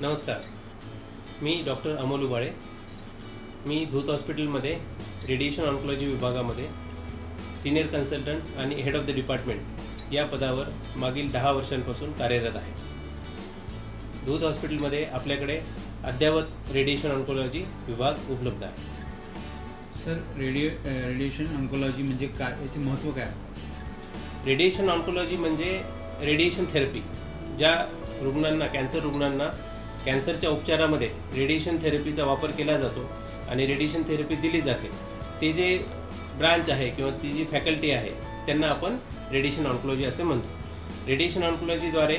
नमस्कार. मी डॉक्टर अमोल उबाळे. मी धूत हॉस्पिटलमध्ये रेडिएशन ऑन्कोलॉजी विभागामध्ये सिनियर कन्सल्टंट आणि हेड ऑफ द डिपार्टमेंट या पदावर मागील दहा वर्षांपासून कार्यरत आहे. धूत हॉस्पिटलमध्ये आपल्याकडे अद्ययावत रेडिएशन ऑन्कोलॉजी विभाग उपलब्ध आहे. सर रेडिओ रेडिएशन ऑन्कोलॉजी म्हणजे काय? याचे महत्त्व काय असतं? रेडिएशन ऑन्कोलॉजी म्हणजे रेडिएशन थेरपी ज्या रुग्णांना कॅन्सर रुग्णांना कॅन्सरच्या उपचारामध्ये रेडिएशन थेरपीचा वापर केला जातो आणि रेडिएशन थेरपी दिली जाते. ते जे ब्रांच आहे किंवा ती जी फॅकल्टी आहे त्यांना आपण रेडिएशन ऑन्कोलॉजी असे म्हणतो. रेडिएशन ऑन्कोलॉजीद्वारे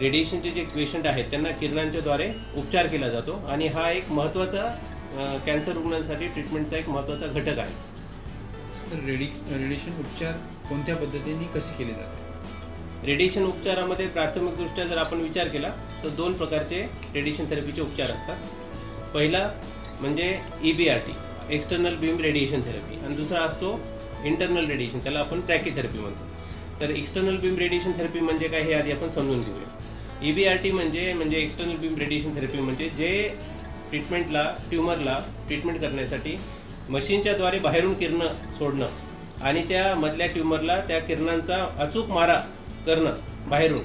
रेडिएशनचे जे पेशंट आहेत त्यांना किरणांच्याद्वारे उपचार केला जातो आणि हा एक महत्त्वाचा कॅन्सर रुग्णांसाठी ट्रीटमेंटचा एक महत्त्वाचा घटक आहे. तर रेडि रेडिएशन उपचार कोणत्या पद्धतीने कसे केले जाते रेडिएशन उपचारामध्ये प्राथमिकदृष्ट्या जर आपण विचार केला तर दोन प्रकारचे रेडिएशन थेरपीचे उपचार असतात. पहिला म्हणजे E B R T external beam radiation therapy आणि दुसरा असतो इंटरनल रेडिएशन त्याला आपण थेरपी म्हणतो. तर एक्सटर्नल बीम रेडिएशन थेरपी म्हणजे काय हे आधी आपण समजून घेऊया. ई बी आर टी म्हणजे म्हणजे एक्सटर्नल बीम रेडिएशन थेरपी म्हणजे जे ट्रीटमेंटला ट्युमरला ट्रीटमेंट करण्यासाठी मशीनच्याद्वारे बाहेरून किरणं सोडणं आणि त्या मधल्या ट्युमरला त्या किरणांचा अचूक मारा करणं बाहेरून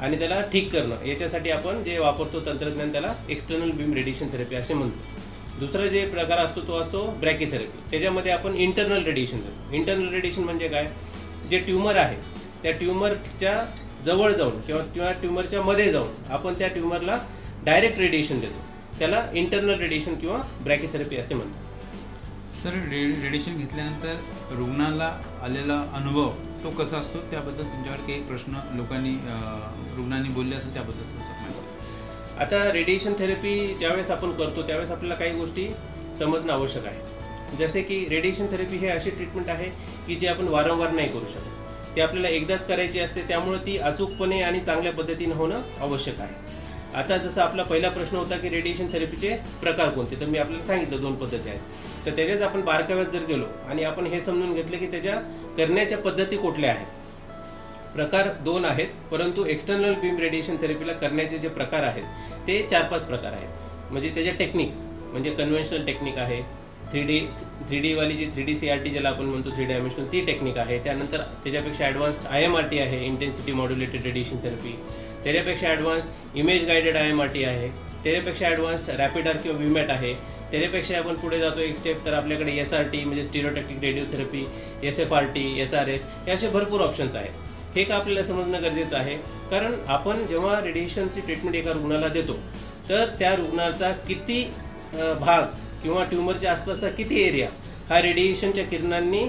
आणि त्याला ठीक करणं याच्यासाठी आपण जे वापरतो तंत्रज्ञान त्याला एक्सटर्नल बीम रेडिएशन थेरपी असे म्हणतो. दुसरा जे प्रकार असतो तो असतो ब्रॅकेथेरपी त्याच्यामध्ये आपण इंटरनल रेडिएशन करतो इंटरनल रेडिएशन म्हणजे काय? जे ट्युमर आहे त्या ट्युमरच्या जवळ जाऊन किंवा किंवा ट्युमरच्या मध्ये जाऊन आपण त्या ट्युमरला डायरेक्ट रेडिएशन देतो. त्याला इंटरनल रेडिएशन किंवा ब्रॅकेथेरपी असे म्हणतात. सर रे रेडिएशन घेतल्यानंतर रुग्णाला आलेला अनुभव तो कसा असतो त्याबद्दल तुमच्यावर काही प्रश्न लोकांनी रुग्णांनी बोलले असेल त्याबद्दल आता रेडिएशन थेरपी ज्यावेळेस आपण करतो त्यावेळेस आपल्याला काही गोष्टी समजणं आवश्यक आहे. जसे की रेडिएशन थेरपी हे अशी ट्रीटमेंट आहे की जी आपण वारंवार नाही करू शकत. ती आपल्याला एकदाच करायची असते त्यामुळे ती अचूकपणे आणि चांगल्या पद्धतीने होणं आवश्यक आहे. आता जसं आपला पहिला प्रश्न होता की रेडिएशन थेरपीचे प्रकार कोणते? तर मी आपल्याला सांगितलं दोन पद्धती आहेत. तर त्याच्याच आपण बारकाव्यात जर गेलो आणि आपण हे समजून घेतलं की त्याच्या करण्याच्या पद्धती कुठल्या आहेत? प्रकार दोन आहेत परंतु एक्सटर्नल बीम रेडिएशन थेरपीला करण्याचे जे प्रकार आहेत ते चार पाच प्रकार आहेत. म्हणजे त्याच्या टेक्निक्स म्हणजे कन्व्हेन्शनल टेक्निक आहे थ्री डी थ्री डीवाली जी three D C R T ज्याला आपण म्हणतो थ्री डायमेन्शनल ती टेक्निक आहे. त्यानंतर त्याच्यापेक्षा advanced I M R T आहे इंटेन्सिटी मॉड्युलेटेड रेडिएशन थेरपी त्याच्यापेक्षा advanced image guided I M R T आहे. त्याच्यापेक्षा ॲडव्हान्स्ड रॅपिड आर किंवा विमॅट आहे. त्याच्यापेक्षा आपण पुढे जातो एक स्टेप तर आपल्याकडे एस आर टी म्हणजे stereotactic radiotherapy S F R T S R S हे असे भरपूर ऑप्शन्स आहेत. हे का आपल्याला समजणं गरजेचं आहे? कारण आपण जेव्हा रेडिएशनची ट्रीटमेंट एका रुग्णाला देतो तर त्या रुग्णाचा किती भाग किंवा ट्युमरच्या आसपासचा किती एरिया हा रेडिएशनच्या किरणांनी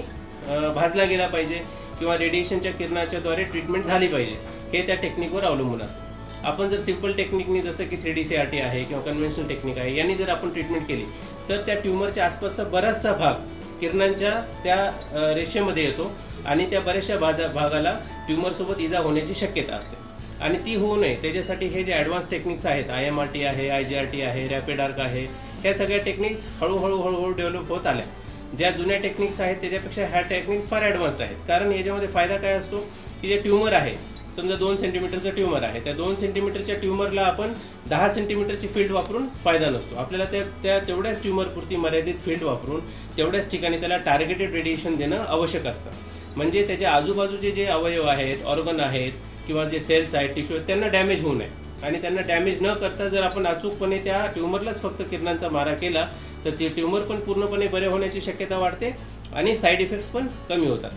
भाजला गेला पाहिजे किंवा रेडिएशनच्या किरणाच्याद्वारे ट्रीटमेंट झाली पाहिजे. हे त्या टेक्निकवर अवलंबून असतं. आपण जर सिंपल टेक्निकनी जसं की three D C R T आहे किंवा कन्व्हेन्शनल टेक्निक आहे यांनी जर आपण ट्रीटमेंट केली तर त्या ट्युमरच्या आसपासचा बराचसा भाग किरणांच्या त्या रेषेमध्ये येतो आणि त्या बऱ्याचशा भाजा भागाला ट्युमरसोबत इजा होण्याची शक्यता असते. आणि ती होऊ नये. त्याच्यासाठी हे जे ॲडव्हान्स टेक्निक्स आहेत आय एम आर टी आहे आय जी आर टी आहे रॅपिड आर्क आहे ह्या सगळ्या टेक्निक्स हळूहळू हळूहळू डेव्हलप होत आल्या. ज्या जुन्या टेक्निक्स आहेत त्याच्यापेक्षा ह्या टेक्निक्स फार ॲडव्हान्स्ड आहेत. कारण याच्यामध्ये फायदा काय असतो? की जे ट्युमर आहे समजा दोन सेंटीमीटरचं ट्युमर आहे. त्या दोन सेंटीमीटरच्या ट्युमरला आपण दहा सेंटीमीटरची फील्ड वापरून फायदा नसतो. आपल्याला त्या त्या तेवढ्याच ट्युमरपुरती मर्यादित फील्ड वापरून तेवढ्याच ठिकाणी त्याला टार्गेटेड रेडिएशन देणं आवश्यक असतं. म्हणजे त्याच्या आजूबाजूचे जे अवयव आहेत ऑर्गन आहेत किंवा जे सेल्स आहेत टिश्यू आहेत त्यांना डॅमेज होऊ नये. आणि त्यांना डॅमेज न करता जर आपण अचूकपणे त्या ट्युमरलाच फक्त किरणांचा मारा केला तर ते ट्युमर पण पूर्णपणे बरे होण्याची शक्यता वाढते आणि साईड इफेक्ट्स पण कमी होतात.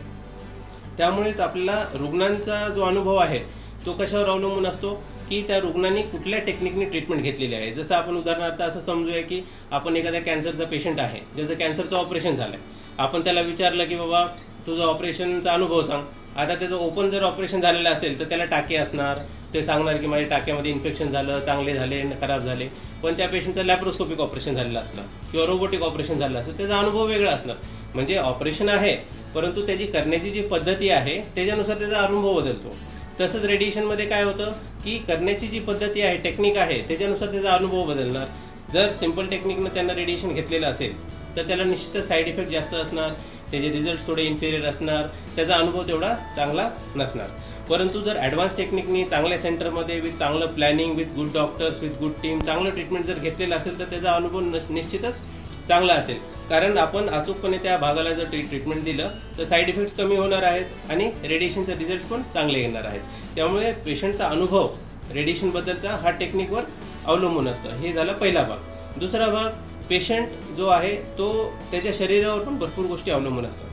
त्यामुळेच आपल्याला रुग्णांचा जो अनुभव आहे तो कशावर अवलंबून असतो? की त्या रुग्णांनी कुठल्या टेक्निकनी ट्रीटमेंट घेतलेली आहे? जसं आपण उदाहरणार्थ असं समजूया की आपण एखाद्या कॅन्सरचा पेशंट आहे ज्याचं कॅन्सरचं ऑपरेशन झालं आहे आपण त्याला विचारलं की बाबा तुझा ऑपरेशनचा अनुभव सांग. आता त्याचं ओपन जर ऑपरेशन झालेलं असेल तर त्याला टाके असणार ते सांगणार की माझ्या टाक्यामध्ये इन्फेक्शन झालं चांगले झाले खराब झाले. पण त्या पेशंटचं लॅप्रोस्कोपिक ऑपरेशन झालेलं असलं किंवा रोबोटिक ऑपरेशन झालं असलं त्याचा अनुभव वेगळा असणार. म्हणजे ऑपरेशन आहे परंतु त्याची करण्याची जी पद्धती आहे त्याच्यानुसार त्याचा अनुभव बदलतो. तसंच रेडिएशनमध्ये काय होतं की करण्याची जी पद्धती आहे टेक्निक आहे त्याच्यानुसार त्याचा अनुभव बदलणार. जर सिंपल टेक्निकनं त्यांना रेडिएशन घेतलेलं असेल तर त्याला निश्चितच साईड इफेक्ट जास्त असणार त्याचे रिझल्ट थोडे इन्फिरियर असणार त्याचा अनुभव तेवढा चांगला नसणार. परंतु जर ॲडव्हान्स टेक्निकनी चांगल्या सेंटरमध्ये विथ चांगलं planning with good doctors with good team चांगलं ट्रीटमेंट जर घेतलेलं असेल तर त्याचा अनुभव निश्चितच चांगला असेल. कारण आपण अचूकपणे त्या भागाला जर ट्री ट्रीटमेंट दिलं तर साईड इफेक्ट्स कमी होणार आहेत आणि रेडिएशनचे रिझल्ट्स पण चांगले येणार आहेत. त्यामुळे पेशंटचा अनुभव रेडिएशनबद्दलचा हा टेक्निकवर अवलंबून असतं. हे झालं पहिला भाग. दुसरा भाग पेशंट जो आहे तो त्याच्या शरीरावर पण भरपूर गोष्टी अवलंबून असतात.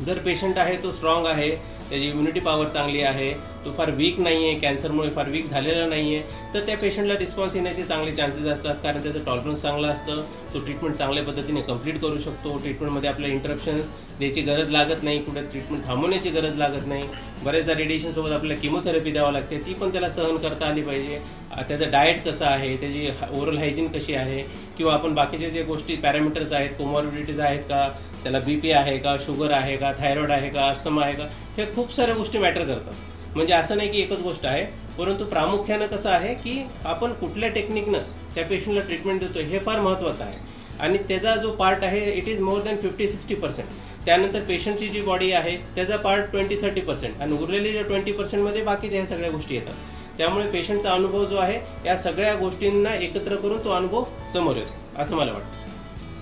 जर पेशंट आहे तो स्ट्रॉंग आहे त्याची इम्युनिटी पॉवर चांगली आहे तो फार वीक नाही आहे कॅन्सरमुळे फार वीक झालेला नाही आहे तर त्या पेशंटला रिस्पॉन्स येण्याचे चांगले चान्सेस असतात. कारण त्याचं टॉलरन्स चांगलं असतं. तो ट्रीटमेंट चांगल्या पद्धतीने कंप्लीट करू शकतो. ट्रीटमेंटमध्ये आपल्याला इंटरप्शन्स द्यायची गरज लागत नाही. कुठे ट्रीटमेंट थांबवण्याची गरज लागत नाही. बऱ्याचदा रेडिएशनसोबत आपल्याला किमोथेरपी द्यावं लागते. ती पण त्याला सहन करता आली पाहिजे. त्याचं डाएट कसं आहे? त्याची ओरल हायजीन कशी आहे? किंवा आपण बाकीचे जे गोष्टी पॅरामीटर्स आहेत कोमॉर्बिडिटीज आहेत का? त्याला बी पी आहे का शुगर आहे का थायरॉईड आहे का अस्थमा आहे का हे खूप साऱ्या गोष्टी मॅटर करतात. म्हणजे असं नाही की एकच गोष्ट आहे परंतु प्रामुख्यानं कसं आहे की आपण कुठल्या टेक्निकनं त्या पेशंटला ट्रीटमेंट देतो हे फार महत्त्वाचं आहे. आणि त्याचा जो पार्ट आहे it is more than fifty sixty percent त्यानंतर पेशंटची जी बॉडी आहे त्याचा पार्ट ट्वेंटी थर्टी पर्सेंट आणि उरलेले जे ट्वेंटी पर्सेंटमध्ये बाकीच्या ह्या सगळ्या गोष्टी येतात. त्यामुळे पेशंटचा अनुभव जो आहे या सगळ्या गोष्टींना एकत्र करून तो अनुभव समोर येतो. असं मला वाटतं.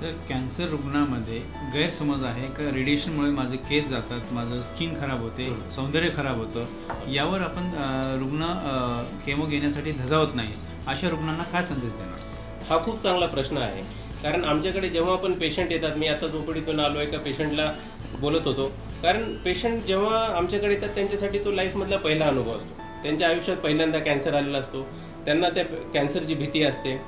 सर कॅन्सर रुग्णामध्ये गैरसमज आहे का? रेडिएशनमुळे माझे केस जातात माझं स्किन खराब होते सौंदर्य खराब होतं. यावर आपण रुग्ण केमो घेण्यासाठी धजावत नाही. अशा रुग्णांना काय संदेश देणार? हा खूप चांगला प्रश्न आहे. कारण आमच्याकडे जेव्हा पण पेशंट येतात मी आता झोपडीतून आलो एका पेशंटला बोलत होतो. कारण पेशंट जेव्हा आमच्याकडे येतात त्यांच्यासाठी तो लाईफमधला पहिला अनुभव असतो. त्यांच्या आयुष्यात पहिल्यांदा कॅन्सर आलेला असतो. त्यांना त्या कॅन्सरची भीती असते.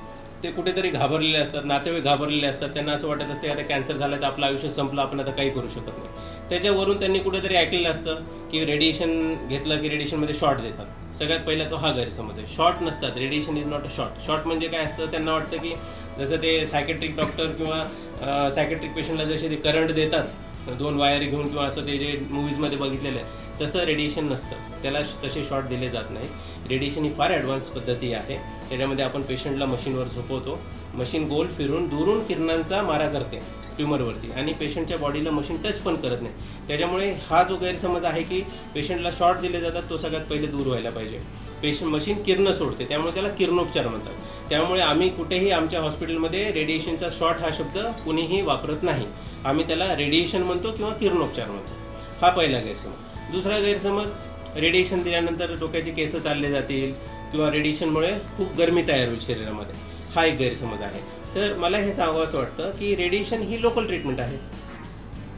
ते कुठेतरी घाबरलेले असतात नातेवाईक घाबरलेले असतात. त्यांना असं वाटत असते आता कॅन्सर झालं तर आपलं आयुष्य संपलं आपण आता काही करू शकत नाही. त्याच्यावरून त्यांनी कुठेतरी ऐकलेलं असतं की रेडिएशन घेतलं की रेडिएशनमध्ये शॉर्ट देतात. सगळ्यात पहिला तो हा गैरसमज आहे. शॉर्ट नसतात. Radiation is not a short short म्हणजे काय असतं? त्यांना वाटतं की जसं ते सायकेट्रिक डॉक्टर किंवा सायकेट्रिक पेशंटला जसे ते करंट देतात दोन वायर घेऊन किंवा असं ते जे मूवीजमध्ये बघितलेलं आहे तसं रेडिएशन नसतं. त्याला तसे शॉट दिले जात नाही. रेडिएशन ही फार ॲडव्हान्स पद्धती आहे. त्याच्यामध्ये आपण पेशंटला मशीनवर झोपवतो. मशीन गोल फिरून दुरून किरणांचा मारा करते ट्युमरवरती आणि पेशंटच्या बॉडीला मशीन टच पण करत नाही. त्याच्यामुळे हा जो गैरसमज आहे की पेशंटला शॉट दिले जातात तो सगळ्यात पहिले दूर व्हायला पाहिजे. पेशंट मशीन किरणं सोडते. त्यामुळे त्याला किरणोपचार म्हणतात. त्यामुळे आम्ही कुठेही आमच्या हॉस्पिटलमध्ये रेडिएशनचा शॉट हा शब्द कुणीही वापरत नाही. आम्ही त्याला रेडिएशन म्हणतो किंवा किरणोपचार म्हणतो. हा पहिला गैरसमज. दुसरा गैरसमज रेडिएशन दिल्यानंतर डोक्याचे केस चालले जातील किंवा रेडिएशनमुळे खूप गरमी तयार होईल शरीरामध्ये. हा एक गैरसमज आहे. तर मला हे सांगावं असं वाटतं की रेडिएशन ही लोकल ट्रीटमेंट आहे.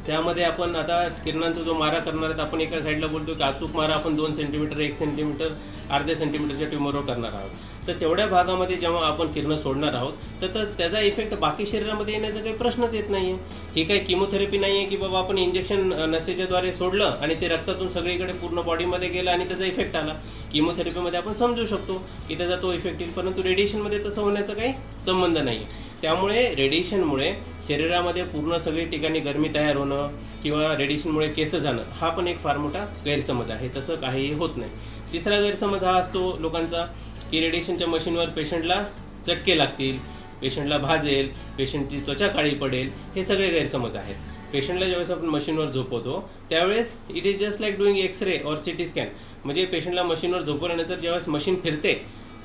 त्यामध्ये आपण आता किरणांचा जो मारा करणार आहेत आपण एका साईडला बोलतो की अचूक मारा आपण दोन सेंटीमीटर एक सेंटीमीटर अर्ध्या सेंटीमीटरच्या ट्युमरवर करणार आहोत. तर तेवढ्या भागामध्ये जेव्हा आपण किरणं सोडणार आहोत तर तर त्याचा इफेक्ट बाकी शरीरामध्ये येण्याचा काही प्रश्नच येत नाही आहे ही काही किमोथेरपी नाही आहे की बाबा आपण इंजेक्शन नसेच्याद्वारे सोडलं आणि ते रक्तातून सगळीकडे पूर्ण बॉडीमध्ये गेलं आणि त्याचा इफेक्ट आला. किमोथेरपीमध्ये आपण समजू शकतो की त्याचा तो इफेक्ट येईल परंतु रेडिएशनमध्ये तसं होण्याचा काही संबंध नाही आहे त्यामुळे रेडिएशनमुळे शरीरामध्ये पूर्ण सगळी ठिकाणी गरमी तयार होणं किंवा रेडिएशनमुळे केस जाणं हा पण एक फार मोठा गैरसमज आहे. तसं काहीही होत नाही. तिसरा गैरसमज हा असतो लोकांचा की रेडिएशनच्या मशीनवर पेशंटला चटके लागतील पेशंटला भाजेल पेशंटची त्वचा काळी पडेल हे सगळे गैरसमज आहेत. पेशंटला ज्यावेळेस आपण मशीनवर झोपवतो त्यावेळेस it is just like doing X ray और सी टी स्कॅन म्हणजे पेशंटला मशीनवर झोपवल्यानंतर ज्यावेळेस मशीन फिरते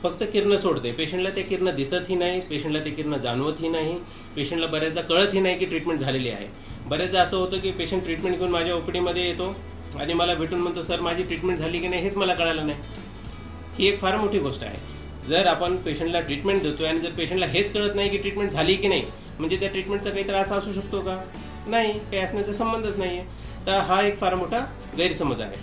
फक्त किरणं सोडते. पेशंटला ते किरणं दिसतही नाही पेशंटला ते किरणं जाणवतही नाही पेशंटला बऱ्याचदा कळतही नाही की ट्रीटमेंट झालेली आहे. बऱ्याचदा असं होतं की पेशंट ट्रीटमेंट घेऊन माझ्या ओपीडीमध्ये येतो आणि मला भेटून म्हणतो सर माझी ट्रीटमेंट झाली की नाही हेच मला कळालं नाही. ही एक फार मोठी गोष्ट आहे. जर आपण पेशंटला ट्रीटमेंट देतोय आणि जर पेशंटला हेच कळत नाही की ट्रीटमेंट झाली की नाही म्हणजे त्या ट्रीटमेंटचा काही त्रास असू शकतो का? नाही काही असण्याचा संबंधच नाही आहे तर हा एक फार मोठा गैरसमज आहे.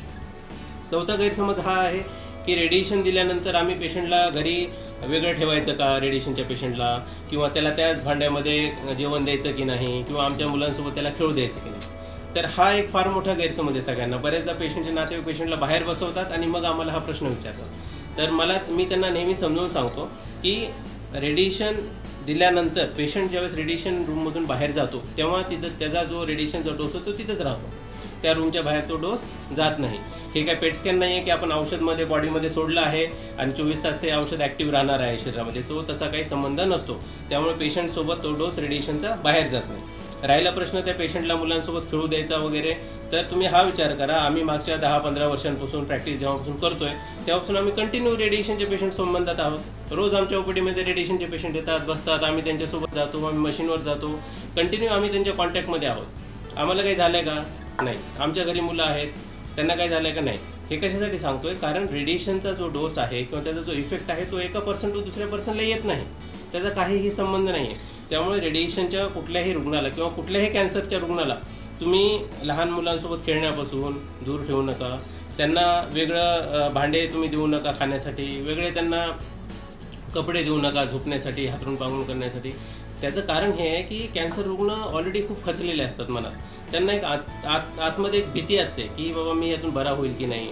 चौथा गैरसमज हा आहे की रेडिएशन दिल्यानंतर आम्ही पेशंटला घरी वेगळं ठेवायचं का रेडिएशनच्या पेशंटला किंवा त्याला त्याच भांड्यामध्ये जेवण द्यायचं की नाही? किंवा आमच्या मुलांसोबत त्याला खेळू द्यायचं की नाही? तर हा एक फार मोठा गैरसमज आहे सगळ्यांना. बऱ्याचदा पेशंटचे नातेवाईक पेशंटला बाहेर बसवतात आणि मग आम्हाला हा प्रश्न विचारतात. तर मला मी त्यांना नेहमी समजावून सांगतो की रेडिएशन दिल्यानंतर पेशंट ज्यावेळेस रेडिएशन रूममधून बाहेर जातो तेव्हा तिथं त्याचा जो रेडिएशनचा डोस होतो तिथंच राहतो. त्या रूमच्या बाहेर तो डोस जात नाही. हे काय पेट स्कॅन नाही आहे की आपण औषधमध्ये बॉडीमध्ये सोडलं आहे आणि चोवीस तास ते औषध ॲक्टिव्ह राहणार आहे शरीरामध्ये? तो तसा काही संबंध नसतो. त्यामुळे पेशंटसोबत तो डोस रेडिएशनचा बाहेर जात नाही. राहिला प्रश्न त्या पेशंटला मुलांसोबत खेळू द्यायचा वगैरे तर तुम्ही हा विचार करा. आम्ही मागच्या दहा पंधरा वर्षांपासून प्रॅक्टिस जेव्हापासून करतोय तेव्हापासून आम्ही कंटिन्यू रेडिएशनचे पेशंट संबंधात आहोत. रोज आमच्या ओपीडीमध्ये रेडिएशनचे पेशंट येतात बसतात आम्ही त्यांच्यासोबत जातो आम्ही मशीनवर जातो. कंटिन्यू आम्ही त्यांच्या कॉन्टॅक्टमध्ये आहोत. आम्हाला काही झालं आहे का? नाही. आमच्या घरी मुलं आहेत. त्यांना काय झालं आहे का? नाही. हे कशासाठी सांगतोय? कारण रेडिएशनचा जो डोस आहे किंवा त्याचा जो इफेक्ट आहे तो एका पर्सन टू दुसऱ्या पर्सनला येत नाही. त्याचा काहीही संबंध नाही आहे त्यामुळे रेडिएशनच्या कुठल्याही रुग्णाला किंवा कुठल्याही कॅन्सरच्या रुग्णाला तुम्ही लहान मुलांसोबत खेळण्यापासून दूर ठेवू नका. त्यांना वेगळं भांडे तुम्ही देऊ नका खाण्यासाठी. वेगळे त्यांना कपडे देऊ नका झोपण्यासाठी हातरून पांघरून करण्यासाठी. त्याचं कारण हे आहे की कॅन्सर रुग्ण ऑलरेडी खूप खचलेले असतात मनात. त्यांना एक आत आत आतमध्ये एक भीती असते की बाबा मी यातून बरा होईल की नाही?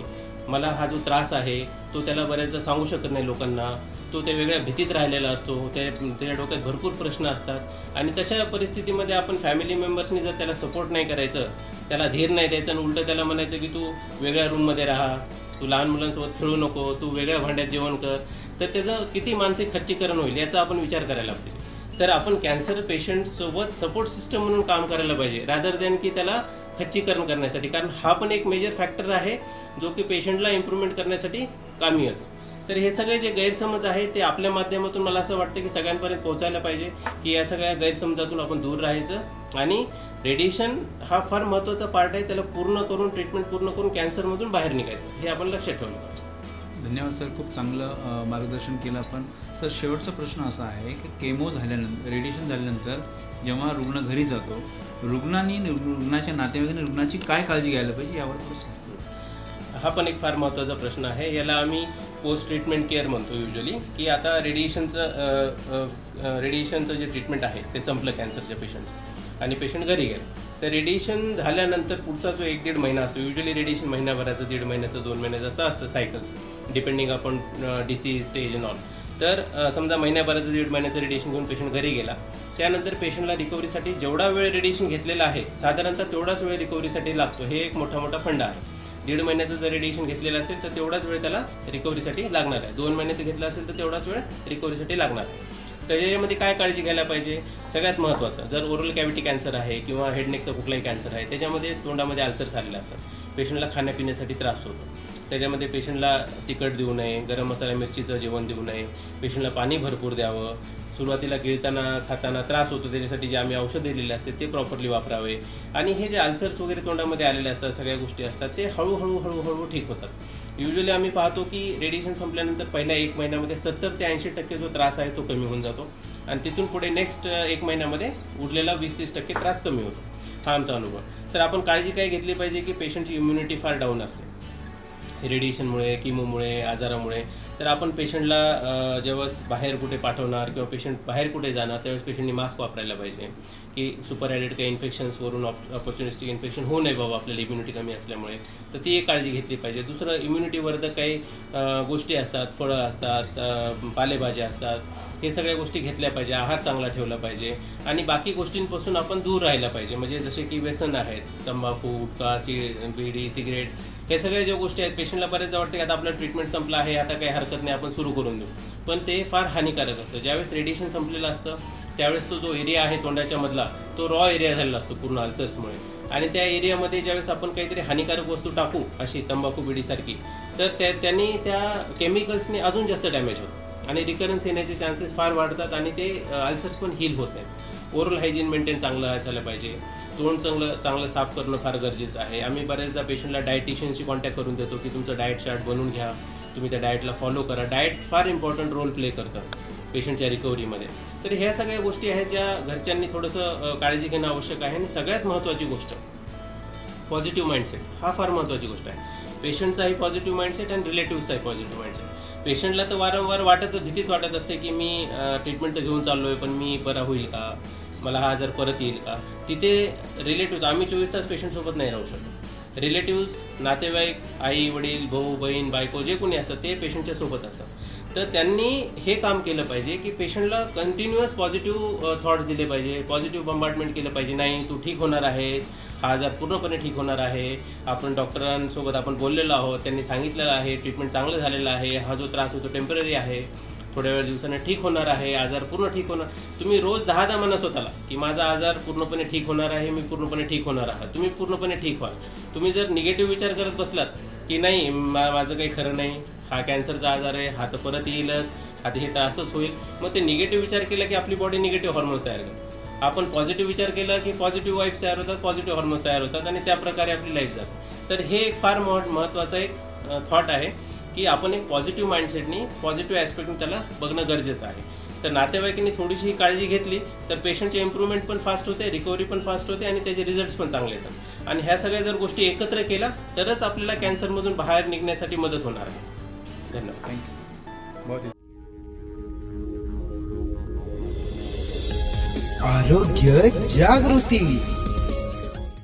मला हा जो त्रास आहे तो त्याला बऱ्याचदा सांगू शकत नाही लोकांना. तो त्या वेगळ्या भीतीत राहिलेला असतो. त्या त्याच्या डोक्यात भरपूर प्रश्न असतात. आणि तशा परिस्थितीमध्ये आपण फॅमिली मेंबर्सनी जर त्याला सपोर्ट नाही करायचं त्याला धीर नाही द्यायचं आणि उलटं त्याला म्हणायचं की तू वेगळ्या रूममध्ये राहा. तू लहान मुलांसोबत खेळू नको. तू वेगळ्या भांड्यात जेवण कर. तर त्याचं किती मानसिक खच्चीकरण होईल याचा आपण विचार करायला लागतो तर आपण कॅन्सर पेशंटसोबत सपोर्ट सिस्टम म्हणून काम करायला पाहिजे रादर दॅन की त्याला खच्चीकरण करण्यासाठी. कारण हा पण एक मेजर फॅक्टर आहे जो की पेशंटला इम्प्रूव्हमेंट करण्यासाठी कामी येतो. तर हे सगळे जे गैरसमज आहे ते आपल्या माध्यमातून मला असं वाटतं की सगळ्यांपर्यंत पोहोचायला पाहिजे की या सगळ्या गैरसमजातून आपण दूर राहायचं. आणि रेडिएशन हा फार महत्त्वाचा पार्ट आहे त्याला पूर्ण करून ट्रीटमेंट पूर्ण करून कॅन्सरमधून बाहेर निघायचं. हे आपण लक्षात ठेवलं पाहिजे. धन्यवाद सर. खूप चांगलं मार्गदर्शन केलं आपण. सर शेवटचा प्रश्न असा आहे की केमो झाल्यानंतर रेडिएशन झाल्यानंतर जेव्हा रुग्ण घरी जातो रुग्णांनी रुग्णाच्या नातेवाईकांनी रुग्णाची काय काळजी घ्यायला पाहिजे यावर हा पण एक फार महत्त्वाचा प्रश्न आहे. याला आम्ही पोस्ट ट्रीटमेंट केअर म्हणतो युजली की आता रेडिएशनचं रेडिएशनचं जे ट्रीटमेंट आहे ते संपलं कॅन्सरच्या पेशंटचं आणि पेशंट घरी गेलं. तर रेडिएशन झाल्यानंतर पुढचा जो एक दीड महिना असतो युजली रेडिएशन महिन्याभराचं दीड महिन्याचं दोन महिन्याचं असं असतं cycles depending upon disease stage and all तर समजा महिन्याभराचं दीड महिन्याचं रेडिएशन घेऊन पेशंट घरी गेला त्यानंतर पेशंटला रिकव्हरीसाठी जेवढा वेळ रेडिएशन घेतलेला आहे साधारणतः तेवढाच वेळ रिकव्हरीसाठी लागतो. हे एक मोठा मोठा फंड आहे. दीड महिन्याचं जर रेडिएशन घेतलेलं असेल तर तेवढाच वेळ त्याला रिकव्हरीसाठी लागणार आहे. दोन महिन्याचं घेतलं असेल तर तेवढाच वेळ रिकव्हरीसाठी लागणार आहे. त्याच्यामध्ये काय काळजी घ्यायला पाहिजे? सगळ्यात महत्त्वाचं जर ओरल कॅव्हिटी कॅन्सर आहे किंवा हेडनेकचा कुठलाही कॅन्सर आहे त्याच्यामध्ये तोंडामध्ये अल्सर झालेला असतात पेशंटला खाण्यापिण्यासाठी त्रास होतो. त्याच्यामध्ये पेशंटला तिखट देऊ नये गरम मसाला मिरचीचं जेवण देऊ नये पेशंटला पाणी भरपूर द्यावं. सुरुवातीला गिळताना खाताना त्रास होतो त्याच्यासाठी जे आम्ही औषध दिलेले असते ते प्रॉपरली वापरावे. आणि हे जे अल्सर्स वगैरे तोंडामध्ये आलेले असतात सगळ्या गोष्टी असतात ते हळूहळू हळूहळू ठीक होतात. युजली आम्ही पाहतो की रेडिएशन संपल्यानंतर पहिल्या एक महिन्यामध्ये सत्तर ते ऐंशी टक्के जो त्रास आहे तो कमी होऊन जातो. आणि तिथून पुढे नेक्स्ट एक महिन्यामध्ये उरलेला वीस तीस टक्के त्रास कमी होतो. हा आमचा अनुभव. तर आपण काळजी काय घेतली पाहिजे की पेशंटची इम्युनिटी फार डाऊन असते. रेडिएशनमुळे किमोमुळे आजारामुळे तर आपण पेशंटला अ, जेव्हा बाहेर कुठे पाठवणार किंवा पेशंट बाहेर कुठे जाणार त्यावेळेस पेशंटनी मास्क वापरायला पाहिजे. की सुपर ॲडेड काही इन्फेक्शन्सवरून ऑपॉर्च्युनिस्टिक इन्फेक्शन होऊ नये बाबा आपल्याला इम्युनिटी कमी असल्यामुळे. तर ती एक काळजी घेतली पाहिजे. दुसरं इम्युनिटीवर तर काही गोष्टी असतात फळं असतात पालेभाज्या असतात हे सगळ्या गोष्टी घेतल्या पाहिजे आहार चांगला ठेवला पाहिजे. आणि बाकी गोष्टींपासून आपण दूर राहायला पाहिजे. म्हणजे जसे की व्यसन आहेत तंबाखू गुटखा सी बिडी सिगरेट हे सगळ्या ज्या गोष्टी आहेत पेशंटला बरेचदा वाटतं की आता आपलं ट्रीटमेंट संपलं आहे आता काही हरकत नाही आपण सुरू करून देऊ. पण ते फार हानिकारक असतं. ज्यावेळेस रेडिएशन संपलेलं असतं त्यावेळेस तो जो एरिया आहे तोंडाच्या मधला तो रॉ एरिया झालेला असतो पूर्ण अल्सर्समुळे आणि त्या एरियामध्ये ज्यावेळेस आपण काहीतरी हानिकारक वस्तू टाकू अशी तंबाखू बिडीसारखी तर त्या त्यांनी त्या केमिकल्सने अजून जास्त डॅमेज होतं. आणि रिकरन्स येण्याचे चान्सेस फार वाढतात आणि ते अल्सर्स पण हील होत नाहीत ओरल हायजीन मेंटेन चांगलं असायला पाहिजे. तोंड चांगलं चांगलं साफ करणं फार गरजेचं आहे. आम्ही बऱ्याचदा पेशंटला डायटिशियनशी कॉन्टॅक्ट करून देतो की तुमचं डाएट चार्ट बनवून घ्या. तुम्ही त्या डाएटला फॉलो करा. डाएट फार इम्पॉर्टंट रोल प्ले करतं पेशंटच्या रिकव्हरीमध्ये तर ह्या सगळ्या गोष्टी आहेत ज्या घरच्यांनी थोडंसं काळजी घेणं आवश्यक आहे. आणि सगळ्यात महत्त्वाची गोष्ट पॉझिटिव्ह माइंडसेट हा फार महत्त्वाची गोष्ट आहे. पेशंटचाही पॉझिटिव्ह माइंडसेट आणि रिलेटिव्हचाही पॉझिटिव्ह माइंडसेट पेशंटला तर वारंवार वाटत भीतीच वाटत असते की मी ट्रीटमेंट तर घेऊन चाललो आहे पण मी बरा होईल का? मला हा आजार परत येईल का? तिथे रिलेटिव्ह आम्ही चोवीस तास पेशंटसोबत नाही राहू शकत. रिलेटिव्स नातेवाईक आई वडील भाऊ बहीण बायको जे कोणी असतात ते पेशंटच्या सोबत असतात. तर त्यांनी हे काम केलं पाहिजे की पेशंटला कंटिन्युअस पॉझिटिव्ह थॉट्स दिले पाहिजे पॉझिटिव्ह बंबार्टमेंट केलं पाहिजे. नाही तू ठीक होणार आहेस. हा आजार पूर्णपणे ठीक होणार आहे. आपण डॉक्टरांसोबत आपण बोललेलो आहोत. त्यांनी सांगितलेलं आहे ट्रीटमेंट चांगलं झालेलं आहे. हा जो त्रास होतो टेंपररी आहे. थोड्या वेळ दिवसानं ठीक होणार आहे. आजार पूर्ण ठीक होणार. तुम्ही रोज दहा दहा म्हणा स्वतःला की माझा आजार पूर्णपणे ठीक होणार आहे मी पूर्णपणे ठीक होणार आहे तुम्ही पूर्णपणे ठीक व्हाल. तुम्ही जर निगेटिव्ह विचार करत बसलात की नाही मा- माझं काही खरं नाही. हा कॅन्सरचा आजार आहे हा तर परत येईलच. आता हे तर असंच होईल. मग ते निगेटिव्ह विचार केला की आपली बॉडी निगेटिव्ह हॉर्मोन्स तयार करते. आपण पॉझिटिव्ह विचार केला की पॉझिटिव्ह वाईफ तयार होतात पॉझिटिव्ह हॉर्मोन्स तयार होतात आणि त्या प्रकारे आपली लाईफ जाते. तर हे एक फार मह महत्त्वाचा एक थॉट आहे की आपण एक पॉझिटिव्ह माइंडसेटनी पॉझिटिव्ह ॲस्पेक्टनी त्याला बघणं गरजेचं आहे. तर नातेवाईकांनी थोडीशी ही काळजी घेतली तर पेशंटची इम्प्रूव्हमेंट पण फास्ट होते रिकव्हरी पण फास्ट होते आणि त्याचे रिझल्ट्स पण चांगले येतात. आणि ह्या सगळ्या जर गोष्टी एकत्र केल्या तरच आपल्याला कॅन्सरमधून बाहेर निघण्यासाठी मदत होणार आहे. धन्यवाद. आरोग्य जागृती.